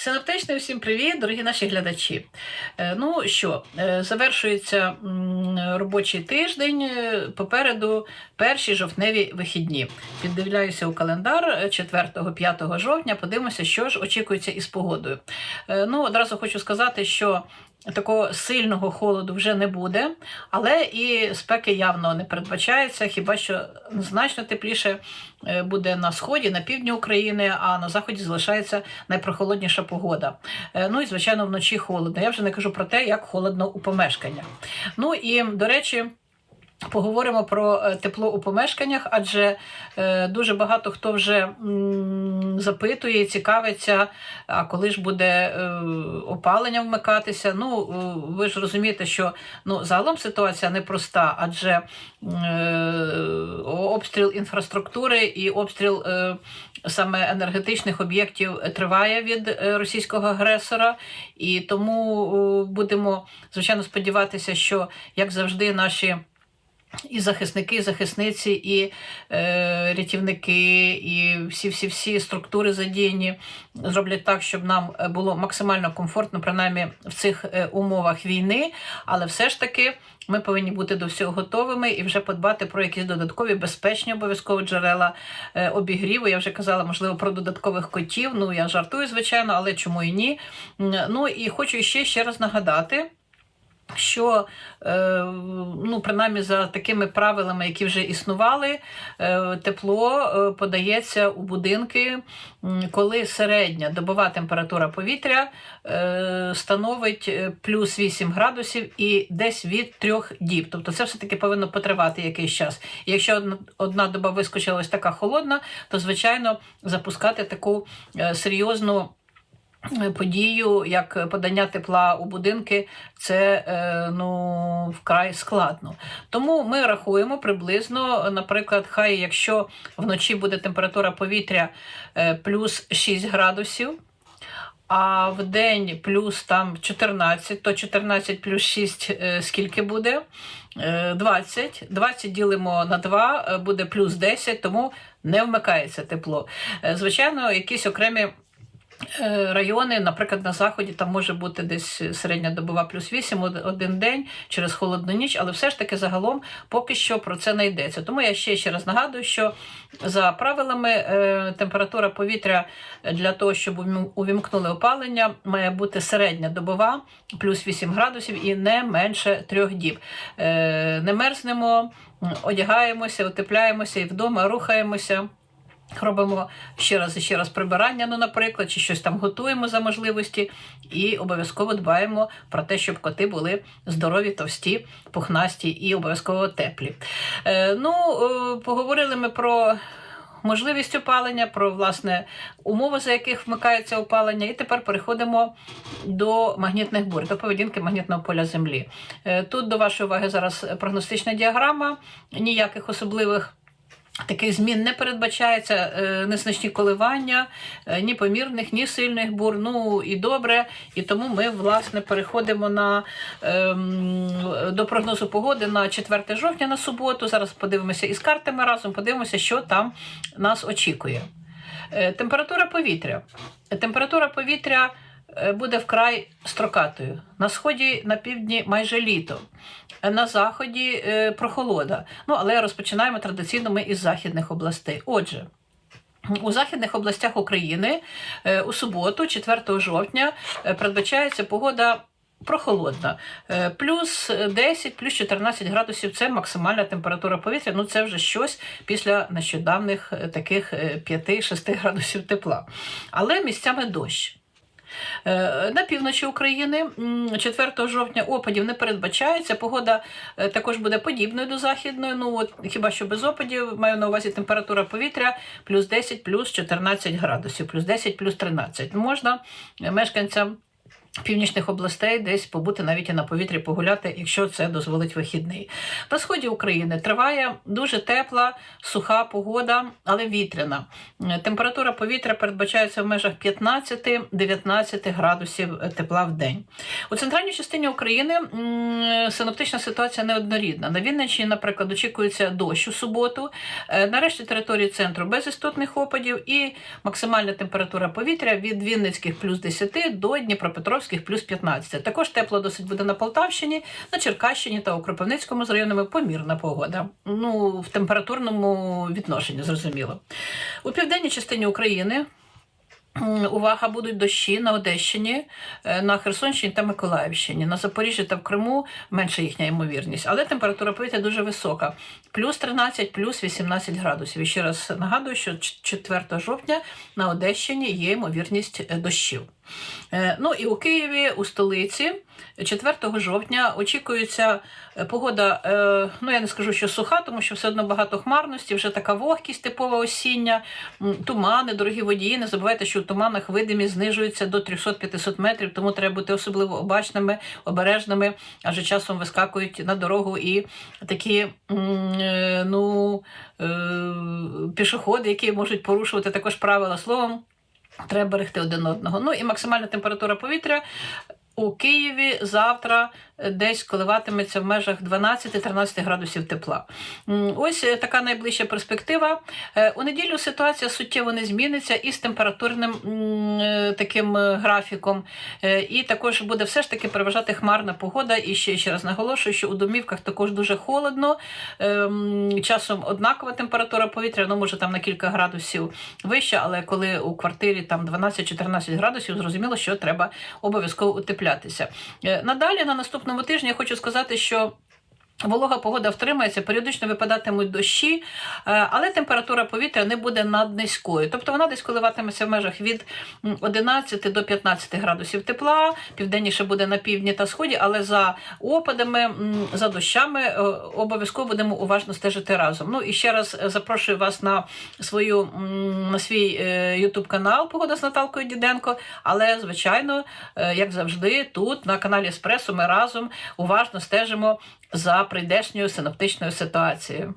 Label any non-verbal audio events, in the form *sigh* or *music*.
Синоптичний всім привіт, дорогі наші глядачі. Е, Ну що, е, завершується робочий тиждень. е, Попереду перші жовтневі вихідні. Піддивляюся у календар 4-5 жовтня. Подивимося, що ж очікується із погодою. Ну, одразу хочу сказати, що. Такого сильного холоду вже не буде, але і спеки явно не передбачається, хіба що значно тепліше е, буде на сході, на півдні України, а на заході залишається найпрохолодніша погода. Е, Ну і звичайно, вночі холодно. Я вже не кажу про те, як холодно у помешканнях. Ну і до речі. Поговоримо про е, тепло у помешканнях, адже е, дуже багато хто вже запитує, цікавиться, а коли ж буде е, опалення вмикатися. Ну, ви ж розумієте, що ну, загалом ситуація непроста, адже обстріл інфраструктури і обстріл саме енергетичних об'єктів триває від російського агресора, і тому будемо звичайно сподіватися, що як завжди наші. І захисники, і захисниці, і е, рятівники, і всі-всі-всі структури задіяні зроблять так, щоб нам було максимально комфортно, принаймні в цих е, умовах війни. Але все ж таки ми повинні бути до всього готовими і вже подбати про якісь додаткові безпечні обов'язково джерела е, обігріву. Я вже казала, можливо, про додаткових котів. Ну я жартую, звичайно, але чому і ні. Ну і хочу ще ще раз нагадати що е, ну, принаймні за такими правилами, які вже існували, е, тепло е, подається у будинки, коли середня добова температура повітря становить плюс 8 градусів і десь від 3 діб. Тобто це все-таки повинно потривати якийсь час. І якщо одна, доба вискочила ось така холодна, то звичайно запускати таку серйозну подію, як подання тепла у будинки, це е, ну, вкрай складно. Тому ми рахуємо приблизно, наприклад, хай якщо вночі буде температура повітря е, плюс 6 градусів. А в день плюс там 14, то 14 плюс 6 е, скільки буде? Е, 20. 20 ділимо на 2, е, буде плюс 10, тому не вмикається тепло. Звичайно, якісь окремі райони, наприклад, на заході там може бути десь середня добова плюс 8 один день через холодну ніч, але все ж таки загалом поки що про це не йдеться. Тому я ще ще раз нагадую, що за правилами е, температура повітря для того, щоб увімкнули опалення, має бути середня добова плюс 8 градусів і не менше трьох діб. Е, Не мерзнемо, одягаємося, утепляємося і вдома рухаємося. Робимо ще раз і ще раз прибирання, ну, наприклад, чи щось там готуємо за можливості, і обов'язково дбаємо про те, щоб коти були здорові, товсті, пухнасті і обов'язково теплі. Е, ну, е, поговорили ми про. Можливість опалення, про власне умови, за яких вмикається опалення, і тепер переходимо до магнітних бурь, до поведінки магнітного поля Землі. Е, Тут до вашої уваги зараз прогностична діаграма, ніяких особливих Таких змін не передбачається е, незначні коливання, е, ні помірних, ні сильних бур. Ну і добре. І тому ми власне переходимо на, ем, до прогнозу погоди на 4 жовтня на суботу. Зараз подивимося із картами разом, подивимося, що там нас очікує. Е, Температура повітря. Температура повітря буде вкрай строкатою. На сході, на півдні майже літо. Е, На заході е, прохолода. Ну, але розпочинаємо традиційно ми із західних областей. Отже. У західних областях України е, у суботу, 4 жовтня, е, передбачається погода прохолодна. Е, Плюс 10, плюс 14 градусів це максимальна температура повітря. Ну це вже щось після нещодавних е, таких е, 5-6 *laughs* градусів тепла. Але місцями дощ. Е, На півночі України 4 жовтня опадів не передбачається. Погода е, також буде подібною до західної. Ну от хіба що без опадів маю на увазі температура повітря плюс 10, плюс 14 градусів, плюс 10, плюс 13. Можна е, мешканцям. Північних областей десь побути навіть і на повітрі погуляти, якщо це дозволить вихідний. На сході України триває дуже тепла, суха погода, але вітряна. Температура повітря передбачається в межах 15-19 градусів тепла в день. У центральній частині України синоптична ситуація неоднорідна. На Вінниччині, наприклад, очікується дощ у суботу. Е, На решті території центру без істотних опадів і максимальна температура повітря від Вінницьких плюс 10 до Дніпропетровських плюс 15. Також тепло досить буде на Полтавщині, на Черкащині та у Кропивницькому з районами помірна погода. Ну, в температурному відношенні, зрозуміло. У південній частині України. Увага, будуть дощі на Одещині, е, на Херсонщині та Миколаївщині. На Запоріжжі та в Криму менша їхня ймовірність, але температура повітря дуже висока: плюс 13, плюс 18 градусів. І ще раз нагадую, що 4 жовтня на Одещині є ймовірність е, дощів. Е, Ну і у Києві, у столиці, 4 жовтня очікується е, погода, е, ну я не скажу, що суха, тому що все одно багато хмарності, вже така вогкість типова осіння, тумани, дорогі водії. Не забувайте, що у туманах видимість знижується до 300-500 метрів, тому треба бути особливо обачними, обережними, адже часом вискакують на дорогу і такі ну, пішоходи, які можуть порушувати також правила словом. Треба берегти один одного. Ну і максимальна температура повітря у Києві завтра десь коливатиметься в межах 12-13 градусів тепла. Ось е, така найближча перспектива. Е, У неділю ситуація суттєво не зміниться із температурним е, таким графіком. І також буде все ж таки переважати хмарна погода. І ще, ще раз наголошую, що у домівках також дуже холодно. Ем, Часом однакова температура повітря, ну може там на кілька градусів вища, але коли у квартирі там 12-14 градусів, зрозуміло, що треба обов'язково утеплятися. Надалі на наступному тижні я хочу сказати, що. Волога погода втримається, періодично випадатимуть дощі, е, але температура повітря не буде наднизькою. Тобто вона десь коливатиметься в межах від 11 до 15 градусів тепла, південніше буде на півдні та сході, але за опадами, за дощами е, обов'язково будемо уважно стежити разом. Ну і ще раз е, запрошую вас на свою на свій Ютуб канал Погода з Наталкою Діденко. Але, звичайно, як завжди, тут на каналі Еспресо ми разом уважно стежимо за прийдешньою синоптичною ситуацією.